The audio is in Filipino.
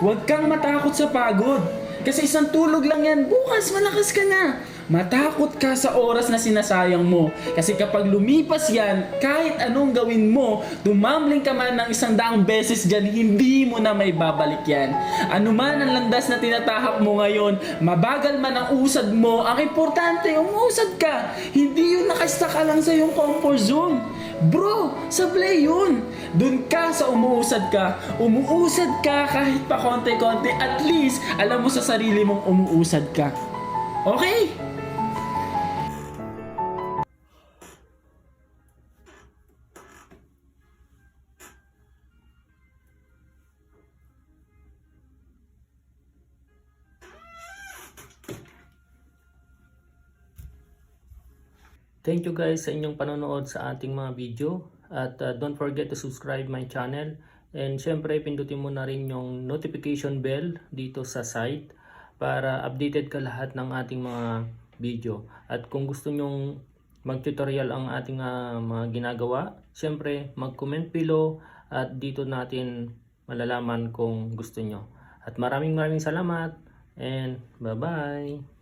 Huwag kang matakot sa pagod. Kasi isang tulog lang yan, bukas malakas ka na. Matakot ka sa oras na sinasayang mo. Kasi kapag lumipas yan, kahit anong gawin mo, tumambling ka man ng isang daang beses dyan, hindi mo na may babalik yan. Ano man ang landas na tinatahak mo ngayon, mabagal man ang usad mo, ang importante, umusad ka. Hindi yung nakasta ka lang sa iyong comfort zone. Bro, sablay yun. Doon ka sa umuusad ka. Umuusad ka kahit pa konti-konti. At least, alam mo sa sarili mong umuusad ka. Okay? Thank you guys sa inyong panonood sa ating mga video. At uh, don't forget to subscribe my channel. And syempre, pindutin mo na rin yung notification bell dito sa site para updated ka lahat ng ating mga video. At kung gusto nyong mag-tutorial ang ating uh, mga ginagawa, syempre, mag-comment below at dito natin malalaman kung gusto nyo. At maraming maraming salamat and bye-bye!